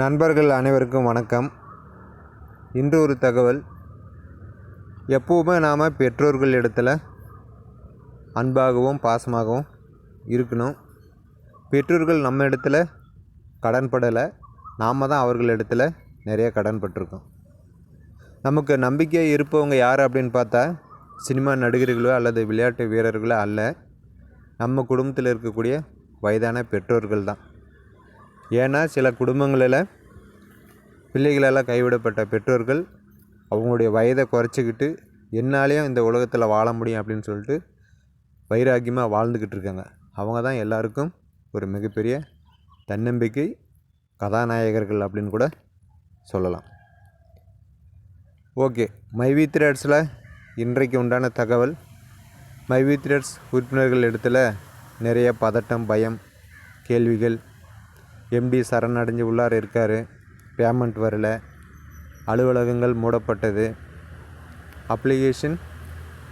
நண்பர்கள் அனைவருக்கும் வணக்கம். இன்று ஒரு தகவல். எப்போவுமே நாம் பெற்றோர்கள் இடத்துல அன்பாகவும் பாசமாகவும் இருக்கணும். பெற்றோர்கள் நம்ம இடத்துல கடன் படலை. நாம் தான் அவர்கள் இடத்துல நிறைய கடன்பட்டிருக்கோம் நமக்கு நம்பிக்கை இருப்பவங்க யார் அப்படின்னு பார்த்தா சினிமா நடிகர்களோ அல்லது விளையாட்டு வீரர்களோ அல்ல. நம்ம குடும்பத்தில் இருக்கக்கூடிய வயதான பெற்றோர்கள் தான். ஏன்னா சில குடும்பங்களில் பிள்ளைகளெல்லாம் கைவிடப்பட்ட பெற்றோர்கள் அவங்களுடைய வயதை குறைச்சிக்கிட்டு என்னாலேயும் இந்த உலகத்தில் வாழ முடியும் அப்படின்னு சொல்லிட்டு வைராக்கியமாக வாழ்ந்துக்கிட்டு இருக்காங்க. அவங்க தான் எல்லாருக்கும் ஒரு மிகப்பெரிய தன்னம்பிக்கை கதாநாயகர்கள் அப்படின்னு கூட சொல்லலாம். ஓகே மைவி த்ரெட்ஸில் இன்றைக்கு உண்டான தகவல். மைவி த்ரெட்ஸ் உறுப்பினர்கள் இடத்துல நிறைய பதட்டம் பயம் கேள்விகள். எம்டி சரணடைஞ்சு உள்ளார இருக்கார். பேமெண்ட் வரல. அலுவலகங்கள் மூடப்பட்டது. அப்ளிகேஷன்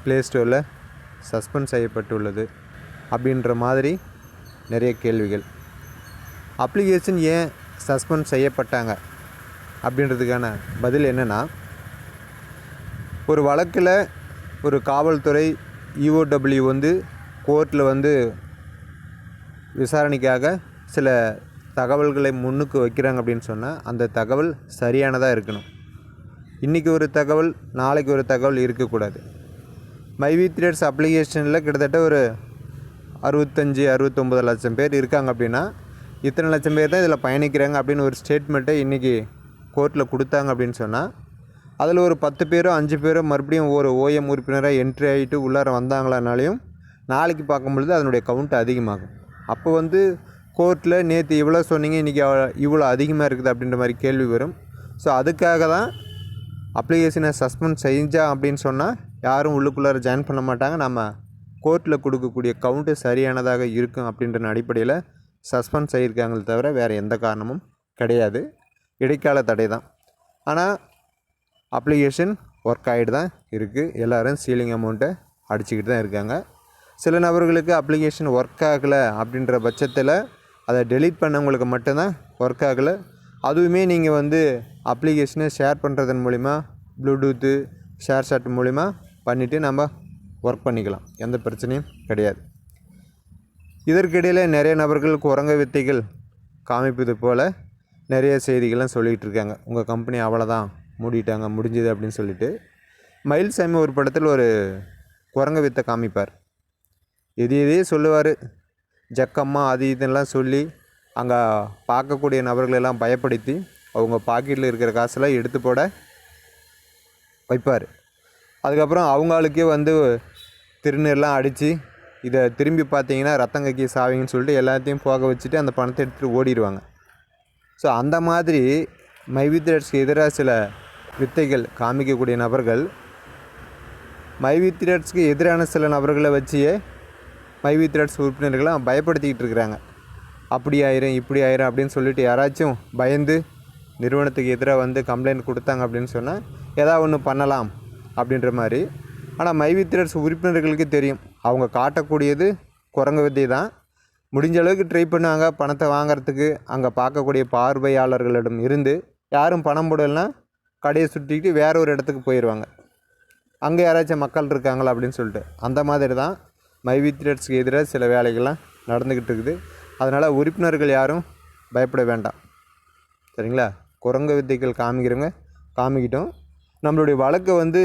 ப்ளே ஸ்டோரில் சஸ்பெண்ட் செய்யப்பட்டுள்ளது அப்படின்ற மாதிரி நிறைய கேள்விகள். அப்ளிகேஷன் ஏன் சஸ்பெண்ட் செய்யப்பட்டாங்க அப்படின்றதுக்கான பதில் என்னென்னா ஒரு வழக்கில் ஒரு காவல்துறை இஓடபிள்யூ வந்து கோர்ட்டில் வந்து விசாரணைக்காக சில தகவல்களை முன்னுக்கு வைக்கிறாங்க அப்படின்னு சொன்னால் அந்த தகவல் சரியானதாக இருக்கணும். இன்றைக்கி ஒரு தகவல் நாளைக்கு ஒரு தகவல் இருக்கக்கூடாது. மைவி த்ரேட்ஸ் அப்ளிகேஷனில் கிட்டத்தட்ட ஒரு அறுபத்தஞ்சி அறுபத்தொம்பது லட்சம் பேர் இருக்காங்க அப்படின்னா இத்தனை லட்சம் பேர் தான் இதில் பயணிக்கிறாங்க அப்படின்னு ஒரு ஸ்டேட்மெண்ட்டை இன்றைக்கி கோர்ட்டில் கொடுத்தாங்க அப்படின்னு சொன்னால் அதில் ஒரு பத்து பேரோ அஞ்சு பேரோ மறுபடியும் ஒரு ஓஎம் உறுப்பினராக என்ட்ரி ஆகிட்டு உள்ளார வந்தாங்களானாலையும் நாளைக்கு பார்க்கும்பொழுது அதனுடைய கவுண்ட் அதிகமாகும். அப்போ வந்து கோர்ட்டில் நேற்று இவ்வளோ சொன்னீங்க இன்றைக்கி இவ்வளோ அதிகமாக இருக்குது அப்படின்ற மாதிரி கேள்வி வரும். ஸோ அதுக்காக தான் அப்ளிகேஷனை சஸ்பெண்ட் செஞ்சா அப்படின்னு சொன்னால் யாரும் உள்ளுக்குள்ளார ஜாயின் பண்ண மாட்டாங்க. நம்ம கோர்ட்டில் கொடுக்கக்கூடிய கவுண்ட்டு சரியானதாக இருக்கும் அப்படின்ற அடிப்படையில் சஸ்பெண்ட் செய்யிருக்காங்களே தவிர வேறு எந்த காரணமும் கிடையாது. இடைக்கால தடை தான். ஆனால் அப்ளிகேஷன் ஒர்க் ஆகிட்டு தான் இருக்குது எல்லோரும் சீலிங் அமௌண்ட்டை அடிச்சுக்கிட்டு தான் இருக்காங்க. சில நபர்களுக்கு அப்ளிகேஷன் ஒர்க் ஆகலை அப்படின்ற பட்சத்தில் அதை டெலீட் பண்ணவங்களுக்கு மட்டும்தான் ஒர்க் ஆகலை. அதுவுமே நீங்கள் வந்து அப்ளிகேஷனை ஷேர் பண்ணுறதன் மூலிமா ப்ளூடூத்து ஷேர் சாட் மூலிமா பண்ணிவிட்டு நம்ம ஒர்க் பண்ணிக்கலாம். எந்த பிரச்சனையும் கிடையாது. இதற்கிடையில் நிறைய நபர்கள் குரங்க வித்தைகள் காமிப்பது போல் நிறைய செய்திகள்லாம் சொல்லிகிட்டு இருக்காங்க. உங்கள் கம்பெனி அவ்வளோதான் மூடிட்டாங்க முடிஞ்சுது அப்படின்னு சொல்லிட்டு. மயில்சாமி ஒரு படத்தில் ஒரு குரங்க வித்தை காமிப்பார். எது எதையே சொல்லுவார். ஜக்கம்மா அது இதெல்லாம் சொல்லி அங்கே பார்க்கக்கூடிய நபர்களெல்லாம் பயப்படுத்தி அவங்க பாக்கெட்டில் இருக்கிற காசெல்லாம் எடுத்து போட வைப்பார். அதுக்கப்புறம் அவங்களுக்கே வந்து திருநீர்லாம் அடித்து இதை திரும்பி பார்த்தீங்கன்னா ரத்தம் கக்கி சாவிங்கன்னு சொல்லிட்டு எல்லாத்தையும் போக வச்சுட்டு அந்த பணத்தை எடுத்துகிட்டு ஓடிடுவாங்க. ஸோ அந்த மாதிரி மைவித்திரட்ஸ்க்கு எதிராக சில வித்தைகள் காமிக்கக்கூடிய நபர்கள் மைவித்திரட்ஸ்க்கு எதிரான சில நபர்களை வச்சியே மைவி த்ரெட்ஸ் உறுப்பினர்களாக பயப்படுத்திக்கிட்டு இருக்கிறாங்க. அப்படி ஆயிரும் இப்படி ஆயிரும் அப்படின்னு சொல்லிட்டு யாராச்சும் பயந்து நிறுவனத்துக்கு எதிராக வந்து கம்ப்ளைண்ட் கொடுத்தாங்க அப்படின்னு சொன்னால் ஏதாவது ஒன்று பண்ணலாம் அப்படின்ற மாதிரி. ஆனால் மைவி த்ரெட்ஸ் உறுப்பினர்களுக்கு தெரியும். அவங்க காட்டக்கூடியது குரங்கு வித்தை தான். முடிஞ்ச அளவுக்கு ட்ரை பண்ணுவாங்க பணத்தை வாங்குறதுக்கு. அங்கே பார்க்கக்கூடிய பார்வையாளர்களிடம் இருந்து யாரும் பணம் போடலைன்னா கடையை சுற்றிக்கிட்டு வேற ஒரு இடத்துக்கு போயிடுவாங்க அங்கே யாராச்சும் மக்கள் இருக்காங்களா அப்படின்னு சொல்லிட்டு. அந்த மாதிரி தான் மைவித்ரட்ஸ்க்கு எதிராக சில வேலைகள்லாம் நடந்துக்கிட்டு இருக்குது. அதனால் உறுப்பினர்கள் யாரும் பயப்பட வேண்டாம். சரிங்களா? குரங்கு வித்தைகள் காமிக்கிறவங்க காமிக்கிட்டோம். நம்மளுடைய வழக்கு வந்து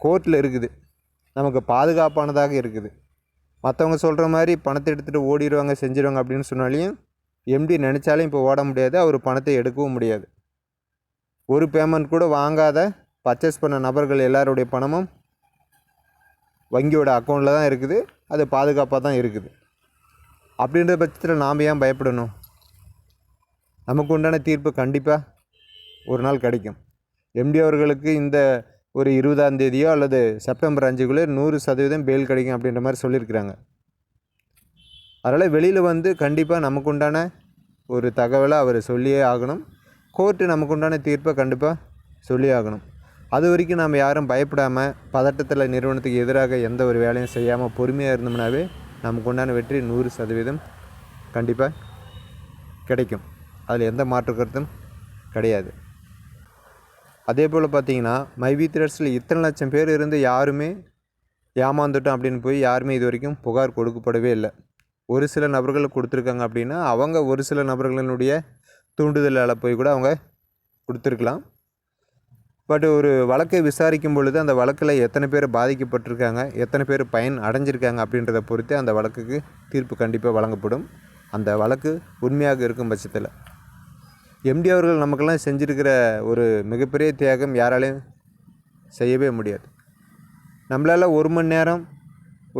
கோர்ட்டில் இருக்குது. நமக்கு பாதுகாப்பானதாக இருக்குது. மற்றவங்க சொல்கிற மாதிரி பணத்தை எடுத்துகிட்டு ஓடிடுவாங்க செஞ்சிடுவாங்க அப்படின்னு சொன்னாலையும் எம்டி நினச்சாலும் இப்போ ஓட முடியாது. அவர் பணத்தை எடுக்கவும் முடியாது. ஒரு பேமெண்ட் கூட வாங்காத பர்ச்சேஸ் பண்ண நபர்கள் எல்லாருடைய பணமும் வங்கியோட அக்கௌண்ட்டில் தான் இருக்குது. அது பாதுகாப்பாக தான் இருக்குது. அப்படின்ற பட்சத்தில் நாம் ஏன் பயப்படணும்? நமக்கு உண்டான தீர்ப்பு கண்டிப்பாக ஒரு நாள் கிடைக்கும். எம்டி அவர்களுக்கு இந்த ஒரு இருபதாம் தேதியோ அல்லது செப்டம்பர் அஞ்சுக்குள்ளே நூறு சதவீதம் பெயில் கிடைக்கும் அப்படின்ற மாதிரி சொல்லியிருக்கிறாங்க. அதனால் வெளியில் வந்து கண்டிப்பாக நமக்கு உண்டான ஒரு தகவலை அவர் சொல்லியே ஆகணும். கோர்ட்டு நமக்கு உண்டான தீர்ப்பை கண்டிப்பாக சொல்லி ஆகணும். அது வரைக்கும் நம்ம யாரும் பயப்படாமல் பதட்டத்தில் நிறுவனத்துக்கு எதிராக எந்த ஒரு வேலையும் செய்யாமல் பொறுமையாக இருந்தோம்னாவே நமக்கு உண்டான வெற்றி நூறு சதவீதம் கண்டிப்பாக கிடைக்கும். அதில் எந்த மாற்று கருத்தும் கிடையாது. அதே போல் பார்த்தீங்கன்னா மைவி த்ரெட்ஸில் இத்தனை லட்சம் பேர் இருந்து யாருமே ஏமாந்துட்டோம் அப்படின்னு போய் யாருமே இது வரைக்கும் புகார் கொடுக்கப்படவே இல்லை. ஒரு சில நபர்கள் கொடுத்துருக்காங்க அப்படின்னா அவங்க ஒரு சில நபர்களினுடைய தூண்டுதலால் போய் கூட அவங்க கொடுத்துருக்கலாம். பட் ஒரு வழக்கை விசாரிக்கும் பொழுது அந்த வழக்கில் எத்தனை பேர் பாதிக்கப்பட்டிருக்காங்க எத்தனை பேர் பயன் அடைஞ்சிருக்காங்க அப்படின்றத பொறுத்து அந்த வழக்குக்கு தீர்ப்பு கண்டிப்பாக வழங்கப்படும். அந்த வழக்கு உண்மையாக இருக்கும் பட்சத்தில். எம்டி அவர்கள் நமக்கெல்லாம் செஞ்சுருக்கிற ஒரு மிகப்பெரிய தியாகம் யாராலையும் செய்யவே முடியாது. நம்மளால் ஒரு மணி நேரம்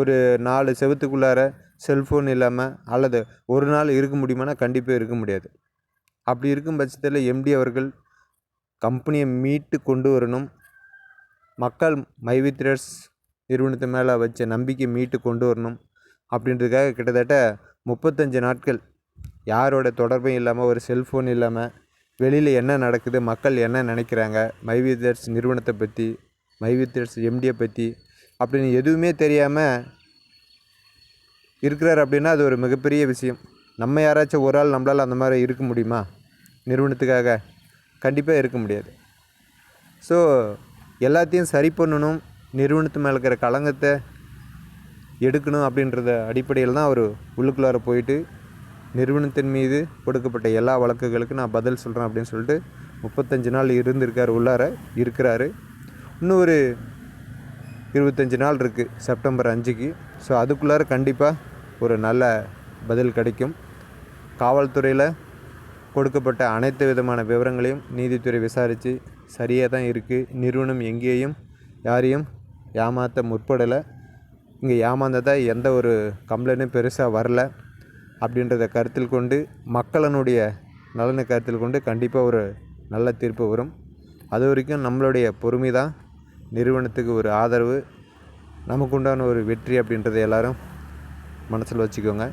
ஒரு நாலு செவத்துக்குள்ளார செல்ஃபோன் இல்லாமல் அல்லது ஒரு நாள் இருக்க முடியுமானா கண்டிப்பாக இருக்க முடியாது. அப்படி இருக்கும் பட்சத்தில் எம்டி அவர்கள் கம்பெனியை மீட்டு கொண்டு வரணும். மக்கள் மைவித்ரஸ் நிறுவனத்து மேலே வச்ச நம்பிக்கை மீட்டு கொண்டு வரணும். அப்படின்றதுக்காக கிட்டத்தட்ட முப்பத்தஞ்சு நாட்கள் யாரோட தொடர்பும் இல்லாமல் ஒரு செல்ஃபோன் இல்லாமல் வெளியில் என்ன நடக்குது மக்கள் என்ன நினைக்கிறாங்க மைவி நிறுவனத்தை பற்றி மைவி எம்டியை பற்றி அப்படின்னு எதுவுமே தெரியாமல் இருக்கிறார் அப்படின்னா அது ஒரு மிகப்பெரிய விஷயம். நம்ம யாராச்சும் ஒரு ஆள் நம்மளால் அந்த மாதிரி இருக்க முடியுமா? நிறுவனத்துக்காக. கண்டிப்பாக இருக்க முடியாது. ஸோ எல்லாத்தையும் சரி பண்ணணும் நிறுவனத்து மேலே இருக்கிற களங்கத்தை எடுக்கணும் அப்படின்றத அடிப்படையில் தான் அவர் உள்ளுக்குள்ளார போயிட்டு நிறுவனத்தின் மீது கொடுக்கப்பட்ட எல்லா வழக்குகளுக்கும் நான் பதில் சொல்கிறேன் அப்படின்னு சொல்லிட்டு முப்பத்தஞ்சு நாள் இருந்திருக்கார் உள்ளார இருக்கிறாரு. இன்னும் ஒரு இருபத்தஞ்சி நாள் இருக்குது செப்டம்பர் அஞ்சுக்கு. ஸோ அதுக்குள்ளார கண்டிப்பாக ஒரு நல்ல பதில் கிடைக்கும். காவல்துறையில் கொடுக்கப்பட்ட அனைத்து விதமான விவரங்களையும் நீதித்துறை விசாரித்து சரியாக தான் இருக்குது நிறுவனம் எங்கேயும் யாரையும் ஏமாற்ற முற்படலை. இங்கே ஏமாந்ததாக எந்த ஒரு கம்ப்ளைண்ட்டும் பெருசாக வரல. அப்படின்றத கருத்தில் கொண்டு மக்களினுடைய நலனை கருத்தில் கொண்டு கண்டிப்பாக ஒரு நல்ல தீர்ப்பு வரும். அது வரைக்கும் நம்மளுடைய பொறுமை தான் நிறுவனத்துக்கு ஒரு ஆதரவு. நமக்கு உண்டான ஒரு வெற்றி அப்படின்றத எல்லாரும் மனசில் வச்சுக்கோங்க.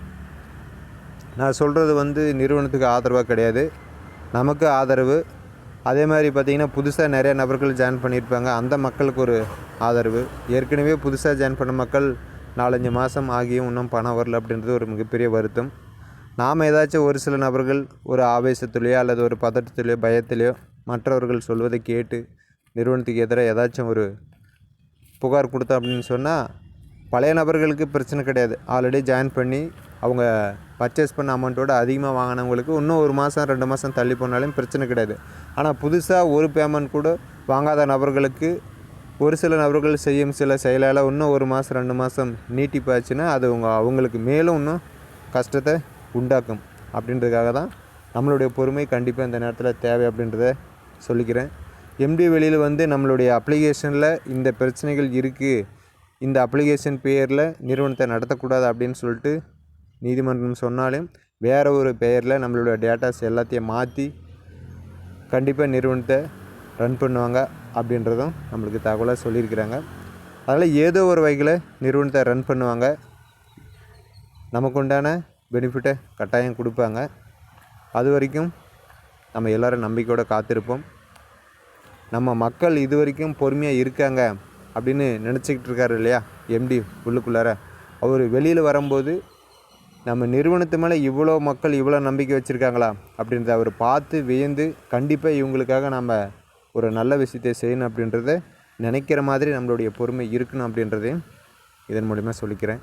நான் சொல்கிறது வந்து நிறுவனத்துக்கு ஆதரவாக கிடையாது. நமக்கு ஆதரவு. அதே மாதிரி பார்த்திங்கன்னா புதுசாக நிறைய நபர்கள் ஜாயின் பண்ணியிருப்பாங்க. அந்த மக்களுக்கு ஒரு ஆதரவு. ஏற்கனவே புதுசாக ஜாயின் பண்ண மக்கள் நாலஞ்சு மாதம் ஆகியும் இன்னும் பணம் வரல அப்படின்றது ஒரு மிகப்பெரிய வருத்தம். நாம் ஏதாச்சும் ஒரு சில நபர்கள் ஒரு ஆவேசத்துலேயோ அல்லது ஒரு பதட்டத்துலேயோ பயத்திலையோ மற்றவர்கள் சொல்வதை கேட்டு நிறுவனத்துக்கு எதிராக ஏதாச்சும் ஒரு புகார் கொடுத்தோம் அப்படின்னு சொன்னால் பழைய நபர்களுக்கு பிரச்சனை கிடையாது. ஆல்ரெடி ஜாயின் பண்ணி அவங்க பர்ச்சேஸ் பண்ண அமௌண்ட்டோட அதிகமாக வாங்கினவங்களுக்கு இன்னும் ஒரு மாதம் ரெண்டு மாதம் தள்ளி போனாலும் பிரச்சனை கிடையாது. ஆனால் புதுசாக ஒரு பேமெண்ட் கூட வாங்காத நபர்களுக்கு ஒரு சில நபர்கள் செய்யும் சில செயலால் இன்னும் ஒரு மாதம் ரெண்டு மாதம் நீட்டிப்பாச்சுன்னா அது உங்கள் அவங்களுக்கு மேலும் இன்னும் கஷ்டத்தை உண்டாக்கும். அப்படின்றதுக்காக தான் நம்மளுடைய பொறுமை கண்டிப்பாக இந்த நேரத்தில் தேவை அப்படின்றத சொல்லிக்கிறேன். எம்டி வெளியில் வந்து நம்மளுடைய அப்ளிகேஷனில் இந்த பிரச்சனைகள் இருக்குது இந்த அப்ளிகேஷன் பேரில் நிறுவனத்தை நடத்தக்கூடாது அப்படின்னு சொல்லிட்டு நீதிமன்றம் சொன்னாலும் வேறு ஒரு பெயரில் நம்மளோட டேட்டாஸ் எல்லாத்தையும் மாற்றி கண்டிப்பாக நிறுவனத்தை ரன் பண்ணுவாங்க அப்படின்றதும் நம்மளுக்கு தகவலாக சொல்லியிருக்கிறாங்க. அதனால் ஏதோ ஒரு வகையில் நிறுவனத்தை ரன் பண்ணுவாங்க. நமக்கு உண்டான பெனிஃபிட்டை கட்டாயம் கொடுப்பாங்க. அது வரைக்கும் நம்ம எல்லோரும் நம்பிக்கையோடு காத்திருப்போம். நம்ம மக்கள் இது வரைக்கும் பொறுமையாக இருக்காங்க அப்படின்னு நினச்சிக்கிட்டு இருக்காரு இல்லையா? எம்டி உள்ளுக்குள்ளார. அவர் வெளியில் வரும்போது நம்ம நிறுவனத்து மேலே இவ்வளோ மக்கள் இவ்வளோ நம்பிக்கை வச்சுருக்காங்களா அப்படின்றத அவர் பார்த்து வியந்து கண்டிப்பாக இவங்களுக்காக நம்ம ஒரு நல்ல விஷயத்தை செய்யணும் அப்படின்றத நினைக்கிற மாதிரி நம்மளுடைய பொறுமை இருக்கணும் அப்படின்றதையும் இதன் மூலிமா சொல்லிக்கிறேன்.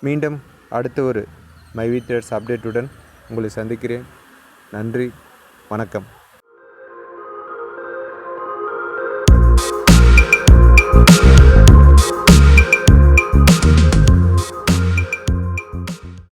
மீண்டும் அடுத்த ஒரு மை வீட்டர்ஸ் அப்டேட்டுடன் உங்களை சந்திக்கிறேன். நன்றி வணக்கம்.